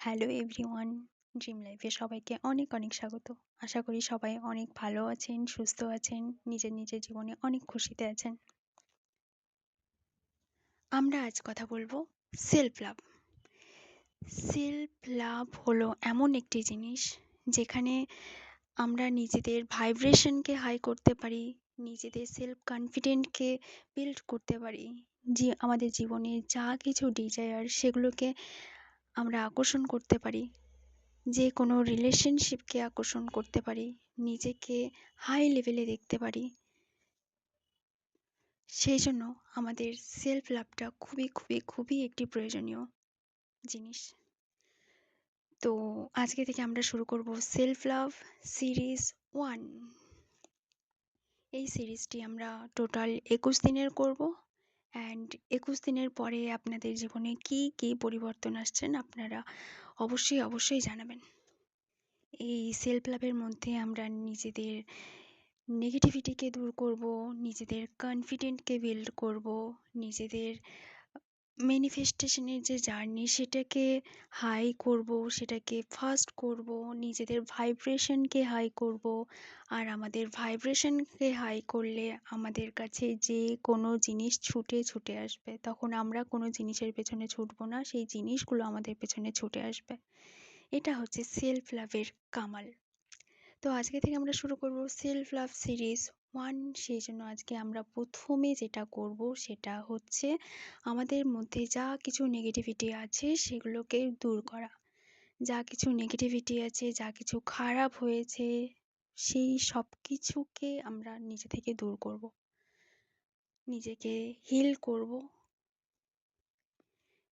Hello everyone dream লাইফে সবাইকে অনেক অনেক স্বাগত। আশা করি সবাই অনেক ভালো আছেন, সুস্থ আছেন, নিজের নিজের জীবনে অনেক খুশিতে আছেন। আমরা আজ কথা বলব সেলফ লাভ সেলফ লাভ হলো এমন একটি জিনিস যেখানে আমরা নিজেদের ভাইব্রেশনকে হাই করতে পারি, নিজেদের সেলফ কনফিডেন্টকে বিল্ড করতে পারি, যে আমাদের জীবনে যা কিছু ডিজায়ার সেগুলোকে আমরা আকর্ষণ করতে পারি। যে কোনো রিলেশনশিপকে আকর্ষণ করতে পারি। নিজেকে হাই লেভেলে দেখতে পারি। সেই জন্য আমাদের সেলফ লাভটা খুবই খুবই খুবই একটি প্রয়োজনীয় জিনিস। তো আজকে থেকে আমরা শুরু করব সেলফ লাভ সিরিজ ওয়ান এই সিরিজটি আমরা টোটাল একুশ দিনের করব। অ্যান্ড একুশ দিনের পরে আপনাদের জীবনে কি কি পরিবর্তন আসছেন আপনারা অবশ্যই অবশ্যই জানাবেন। এই সেলফ লাভের মধ্যে আমরা নিজেদের নেগেটিভিটিকে দূর করব, নিজেদের কনফিডেন্টকে বিল্ড করব, নিজেদের ম্যানিফেস্টেশনের যে জার্নি সেটাকে হাই করব, সেটাকে ফাস্ট করব, নিজেদের ভাইব্রেশনকে হাই করব। আর আমাদের ভাইব্রেশনকে হাই করলে আমাদের কাছে যে কোনো জিনিস ছুটে ছুটে আসবে। তখন আমরা কোনো জিনিসের পেছনে ছুটবো না, সেই জিনিসগুলো আমাদের পেছনে ছুটে আসবে। এটা হচ্ছে সেলফ লাভের কামাল। তো আজকে থেকে আমরা শুরু করব সেলফ লাভ সিরিজ ওয়ান সেই জন্য আজকে আমরা প্রথমে যেটা করব সেটা হচ্ছে আমাদের মধ্যে যা কিছু নেগেটিভিটি আছে সেগুলোকে দূর করা। যা কিছু নেগেটিভিটি আছে, যা কিছু খারাপ হয়েছে, সেই সব কিছুকে আমরা নিজে থেকে দূর করব। নিজেকে হিল করব।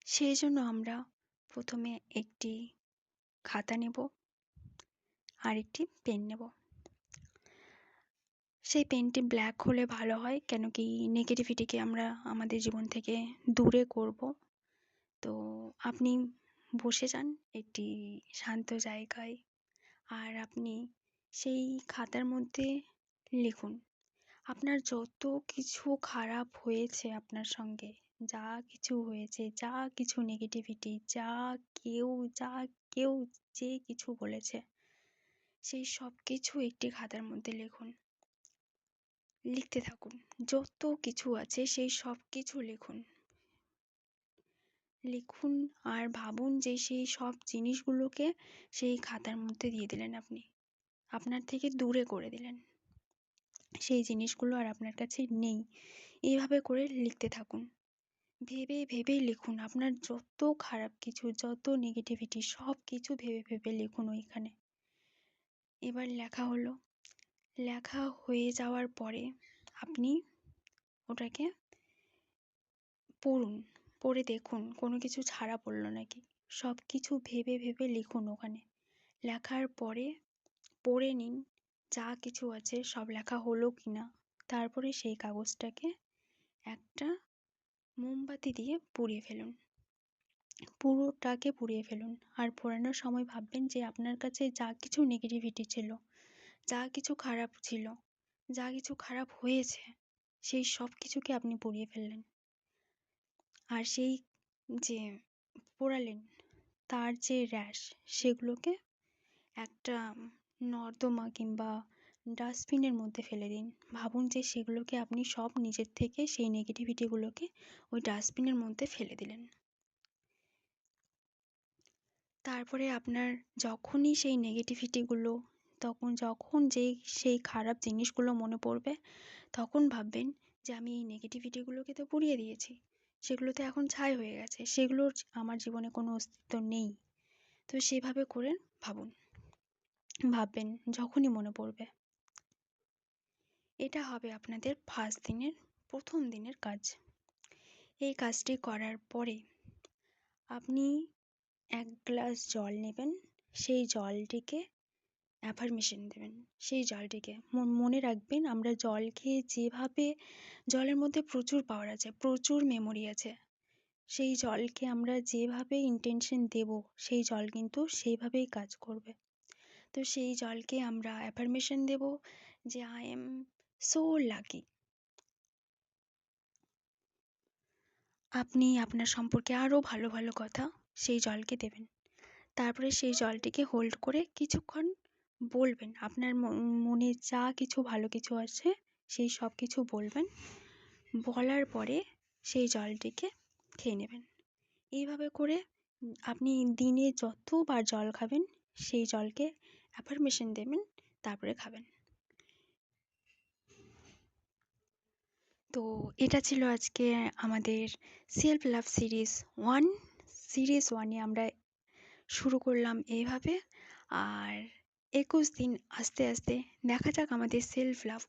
সেই জন্য আমরা প্রথমে একটি খাতা নেব আর একটি পেন নেব। সেই পেনটি ব্ল্যাক হলে ভালো হয়, কেন কি নেগেটিভিটিকে আমরা আমাদের জীবন থেকে দূরে করব। তো আপনি বসে যান একটি শান্ত জায়গায় আর আপনি সেই খাতার মধ্যে লিখুন, আপনার যত কিছু খারাপ হয়েছে আপনার সঙ্গে, যা কিছু হয়েছে, যা কিছু নেগেটিভিটি যা কেউ যা কেউ যে কিছু বলেছে, সেই সব কিছু একটি খাতার মধ্যে লিখুন। লিখতে থাকুন। যত কিছু আছে সেই সব কিছু লিখুন। লিখুন আর ভাবুন যে সেই সব জিনিসগুলোকে সেই খাতার মধ্যে দিয়ে দিলেন আপনি। আপনার থেকে দূরে করে দিলেন। সেই জিনিসগুলো আর আপনার কাছে নেই। এইভাবে করে লিখতে থাকুন। ভেবে ভেবে লিখুন। আপনার যত খারাপ কিছু, যত নেগেটিভিটি সব কিছু ভেবে ভেবে লিখুন ওইখানে। এবার লেখা হলো লেখা হয়ে যাওয়ার পরে আপনি ওটাকে পড়ুন, পড়ে দেখুন, কোনো কিছু ছাড়া পড়ল নাকি? সব কিছু ভেবে ভেবে লিখুন ওখানে। লেখার পরে পড়ে নিন, যা কিছু আছে সব লেখা হলো কি না তারপরে সেই কাগজটাকে একটা মোমবাতি দিয়ে পুড়িয়ে ফেলুন। পুরোটাকে পুড়িয়ে ফেলুন। আর পোড়ানোর সময় ভাববেন যে আপনার কাছে যা কিছু নেগেটিভিটি ছিল যা কিছু খারাপ ছিল, যা কিছু খারাপ হয়েছে, সেই সব কিছুকে আপনি পুড়িয়ে ফেললেন। আর সেই যে পোড়ালেন, তার যে র্যাশ, সেগুলোকে একটা নর্দমা কিংবা ডাস্টবিনের মধ্যে ফেলে দিন। ভাবুন যে সেগুলোকে আপনি সব নিজের থেকে সেই নেগেটিভিটিগুলোকে ওই ডাস্টবিনের মধ্যে ফেলে দিলেন। তারপরে আপনার যখনই সেই নেগেটিভিটিগুলো তখন যখন যেই, সেই খারাপ জিনিসগুলো মনে পড়বে, তখন ভাববেন যে আমি এই নেগেটিভিটিগুলোকে তো পুড়িয়ে দিয়েছি। সেগুলো তো এখন ছাই হয়ে গেছে, সেগুলোর আমার জীবনে কোনো অস্তিত্ব নেই। তো সেভাবে করে ভাবুন। ভাববেন যখনই মনে পড়বে। এটা হবে আপনাদের ফার্স্ট দিনের, প্রথম দিনের কাজ। এই কাজটি করার পরে আপনি এক গ্লাস জল নেবেন, সেই জলটিকে অ্যাফার্মেশন দেবেন। সেই জলটিকে মনে রাখবেন, আমরা জল খেয়ে যেভাবে, জলের মধ্যে প্রচুর পাওয়ার আছে, প্রচুর মেমোরি আছে, সেই জলকে আমরা যেভাবে ইন্টেনশন দেব, সেই জল কিন্তু সেইভাবেই কাজ করবে। তো সেই জলকে আমরা অ্যাফার্মেশন দেব যে আই এম সো লাকি আপনি আপনার সম্পর্কে আরও ভালো ভালো কথা সেই জলকে দেবেন। তারপরে সেই জলটিকে হোল্ড করে কিছুক্ষণ বলবেন। আপনার মনে যা কিছু ভালো কিছু আছে, সেই সব কিছু বলবেন। বলার পরে সেই জলটিকে খেয়ে নেবেন। এইভাবে করে আপনি দিনে যতবার জল খাবেন, সেই জলকে অ্যাফার্মেশন দেবেন, তারপরে খাবেন। তো এটা ছিল আজকে আমাদের self love series one. Series ওয়ানে আমরা শুরু করলাম এইভাবে। আর একুশ দিন আস্তে আস্তে দেখা যাক আমাদের সেলফ লাভ